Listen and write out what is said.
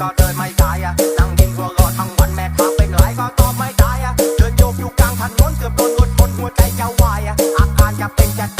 ก็เดินไม่ไกลอะนั่งยิงหัวรอทั้งวันแม่ค้าเป็นไรก็ตอบไม่ได้อะเดินโยกอยู่กลางถนนเกือบโดนรถชนหัวใจจะวายอะอาการจะเป็นจะ